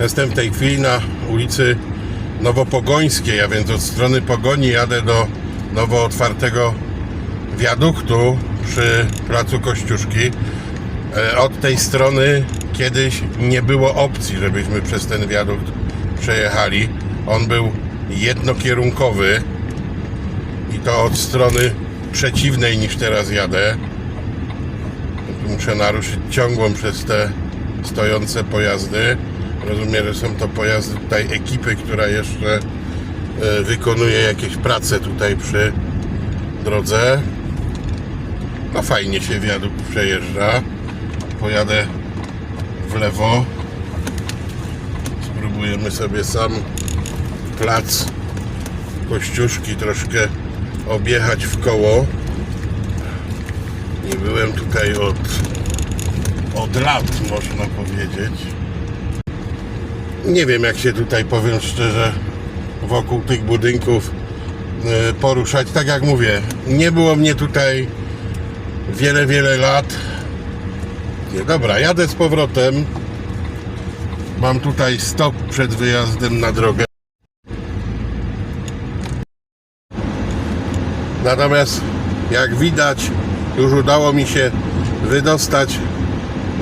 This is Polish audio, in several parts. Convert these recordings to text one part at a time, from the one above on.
Jestem w tej chwili na ulicy Nowopogońskiej, a więc od strony Pogoni jadę do nowo otwartego wiaduktu przy placu Kościuszki. E, Od tej strony kiedyś nie było opcji, żebyśmy przez ten wiadukt przejechali. On był jednokierunkowy i to od strony przeciwnej niż teraz jadę. Muszę naruszyć ciągłą przez te stojące pojazdy. Rozumiem, że są to pojazdy tutaj ekipy, która jeszcze e, wykonuje jakieś prace tutaj przy drodze. No fajnie się wiadukt przejeżdża. Pojadę w lewo. Spróbujemy sobie sam plac Kościuszki troszkę objechać w koło. Nie byłem tutaj od, od lat, można powiedzieć. Nie wiem, jak się tutaj, powiem szczerze, wokół tych budynków e, poruszać. Tak jak mówię, nie było mnie tutaj wiele, wiele lat. Nie, dobra, jadę z powrotem. Mam tutaj stop przed wyjazdem na drogę. Natomiast jak widać, już udało mi się wydostać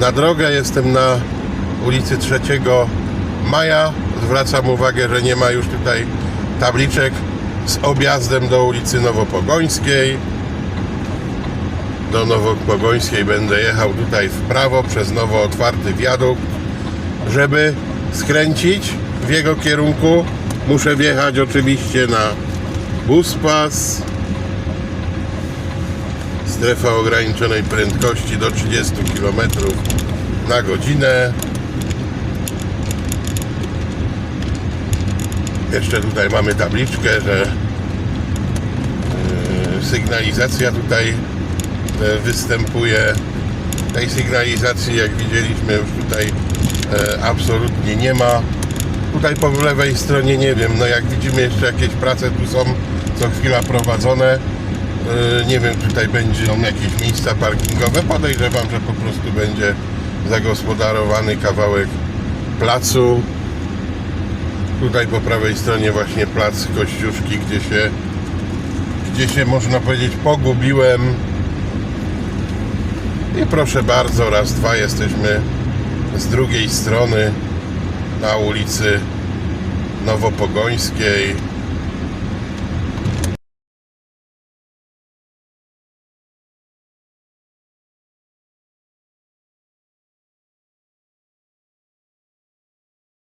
na drogę. Jestem na ulicy 3 Maja. Zwracam uwagę, że nie ma już tutaj tabliczek z objazdem do ulicy Nowopogońskiej. Do Nowopogońskiej będę jechał tutaj w prawo przez nowo otwarty wiadukt. Żeby skręcić w jego kierunku, muszę wjechać oczywiście na Buspas. Strefa ograniczonej prędkości do 30 km na godzinę. Jeszcze tutaj mamy tabliczkę, że yy, sygnalizacja tutaj e, występuje. Tej sygnalizacji, jak widzieliśmy, już tutaj e, absolutnie nie ma. Tutaj po lewej stronie nie wiem, no jak widzimy jeszcze jakieś prace tu są co chwila prowadzone. E, Nie wiem, tutaj będą jakieś miejsca parkingowe. Podejrzewam, że po prostu będzie zagospodarowany kawałek placu. Tutaj po prawej stronie właśnie plac Kościuszki, gdzie się, gdzie się można powiedzieć pogubiłem. I proszę bardzo, raz, dwa jesteśmy z drugiej strony na ulicy Nowopogońskiej.